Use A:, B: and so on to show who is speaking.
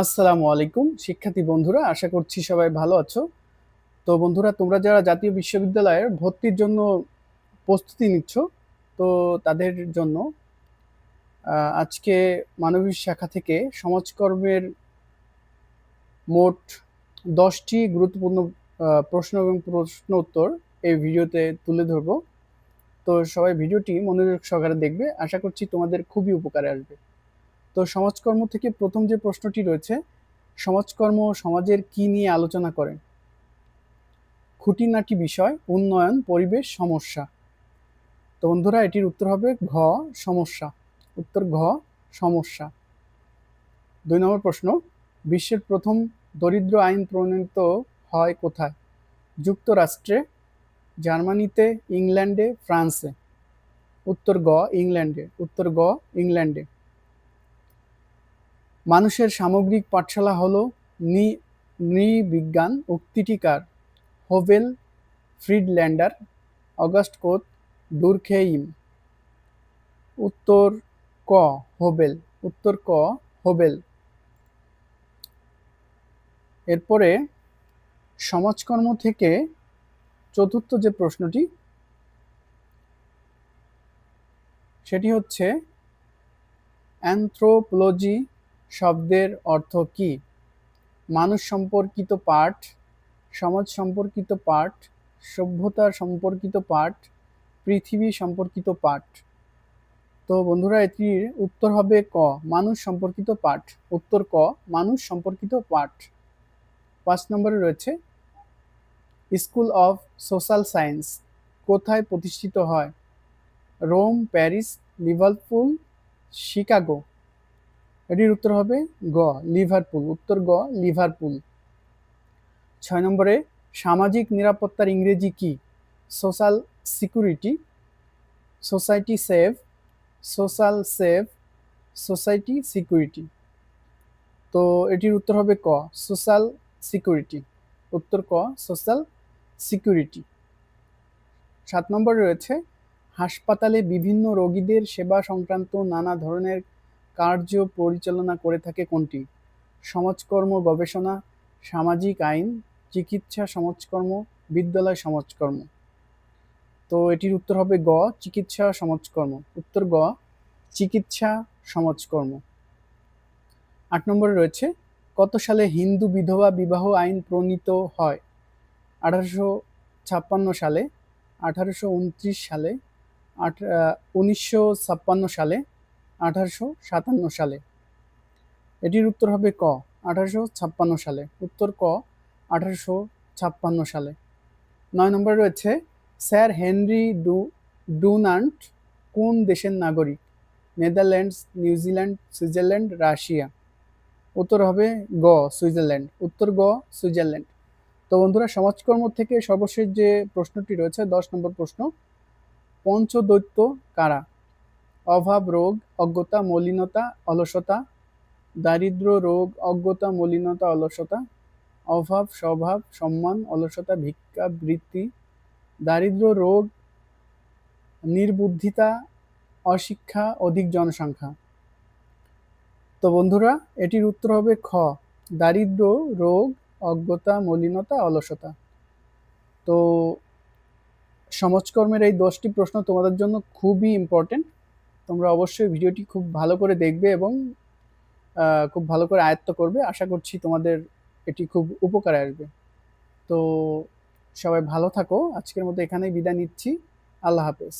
A: আসসালামু আলাইকুম। শিক্ষার্থী বন্ধুরা, আশা করছি সবাই ভালো আছো। তো বন্ধুরা, তোমরা যারা জাতীয় বিশ্ববিদ্যালয়ের ভর্তির জন্য প্রস্তুতি নিচ্ছ, তো তাদের জন্য আজকে মানবিক শাখা থেকে সমাজকর্মের মোট দশটি গুরুত্বপূর্ণ প্রশ্ন এবং প্রশ্ন উত্তর এই ভিডিওতে তুলে ধরবো। তো সবাই ভিডিওটি মনোযোগ সহকারে দেখবে। আশা করছি তোমাদের খুবই উপকারে আসবে। তো সমাজকর্ম থেকে প্রথম যে প্রশ্নটি রয়েছে, সমাজকর্ম সমাজের কি নিয়ে আলোচনা করে খুঁটিনাটি বিষয়, উন্নয়ন, পরিবেশ, সমস্যা? তো বন্ধুরা, এটির উত্তর হবে ঘ, সমস্যা। উত্তর ঘ, সমস্যা। দুই নম্বর প্রশ্ন, বিশ্বের প্রথম দরিদ্র আইন প্রণীত হয় কোথায়? যুক্তরাষ্ট্রে, জার্মানিতে, ইংল্যান্ডে, ফ্রান্সে। উত্তর গ ইংল্যান্ডে। উত্তর গ ইংল্যান্ডে। মানুষের সামগ্রিক পাঠশালা হলো নৃবিজ্ঞান, উক্তিটিকার, হোভেল, ফ্রিডল্যান্ডার, অগাস্ট কোত ডুরখেইম উত্তর ক হোবেল উত্তর ক হোবেল এরপরে সমাজকর্ম থেকে চতুর্থ যে প্রশ্নটি, সেটি হচ্ছে অ্যানথ্রোপোলজি শব্দের অর্থ কি? মানুষ সম্পর্কিত পাঠ, সমাজ সম্পর্কিত পাঠ, সভ্যতা সম্পর্কিত পাঠ, পৃথিবী সম্পর্কিত পাঠ। তো বন্ধুরা, এটির উত্তর হবে ক, মানুষ সম্পর্কিত পাঠ। উত্তর ক, মানুষ সম্পর্কিত পাঠ। পাঁচ নম্বরে রয়েছে, স্কুল অফ সোশ্যাল সায়েন্স কোথায় প্রতিষ্ঠিত হয়? Rome, Paris, Liverpool, Chicago. এটির উত্তর হবে গ, লিভারপুল। উত্তর গ, লিভারপুল। ছয় নম্বরে, সামাজিক নিরাপত্তার ইংরেজি কি? Social security, society save social save society security. তো এটির উত্তর হবে ক, সোশ্যাল সিকিউরিটি। উত্তর ক, সোশ্যাল সিকিউরিটি। সাত নম্বরে রয়েছে, হাসপাতালে বিভিন্ন রোগীদের সেবা সংক্রান্ত নানা ধরনের কার্য পরিচালনা করে থাকে কোনটি? সমাজকর্ম, গবেষণা, সামাজিক আইন, চিকিৎসা সমাজকর্ম, বিদ্যালয় সমাজকর্ম। তো এটির উত্তর হবে গ, চিকিৎসা সমাজকর্ম। উত্তর গ, চিকিৎসা সমাজকর্ম। আট নম্বরে রয়েছে, কত সালে হিন্দু বিধবা বিবাহ আইন প্রণীত হয়? আঠারোশো ছাপ্পান্ন সালে, আঠারোশো উনত্রিশ সালে আট উনিশশো ছাপ্পান্ন সালে আঠারোশো সাতান্ন সালে। এটির উত্তর হবে ক, আঠারোশো ছাপ্পান্ন সালে। উত্তর ক, আঠারোশো ছাপ্পান্ন সালে। নয় নম্বরে রয়েছে, স্যার হেনরি ডু, ডুনান্ট কোন দেশের নাগরিক? Netherlands, New Zealand, Switzerland, Russia. উত্তর হবে গ, সুইজারল্যান্ড। উত্তর গ, সুইজারল্যান্ড। তো বন্ধুরা, সমাজকর্ম থেকে সর্বশেষ যে প্রশ্নটি রয়েছে, দশ নম্বর প্রশ্ন, পঞ্চদৈত্য কারা? অভাব রোগ, অজ্ঞতা, মলিনতা, অলসতা, দারিদ্র রোগ, অজ্ঞতা, মলিনতা, অলসতা, অভাব, স্বভাব, সম্মান, অলসতা, ভিক্ষা, বৃত্তি, দারিদ্র রোগ, নির্বুদ্ধিতা, অশিক্ষা, অধিক জনসংখ্যা। তো বন্ধুরা, এটির উত্তর হবে খ, দারিদ্র রোগ, অজ্ঞতা, মলিনতা, অলসতা। তো সমাজকর্মের এই দশটি প্রশ্ন তোমাদের জন্য খুবই ইম্পর্টেন্ট তোমরা অবশ্যই ভিডিওটি খুব ভালো করে দেখবে এবং খুব ভালো করে আয়ত্ত করবে। আশা করছি তোমাদের এটি খুব উপকারে আসবে। তো সবাই ভালো থাকো। আজকের মতো এখানেই বিদায় নিচ্ছি। আল্লাহ হাফেজ।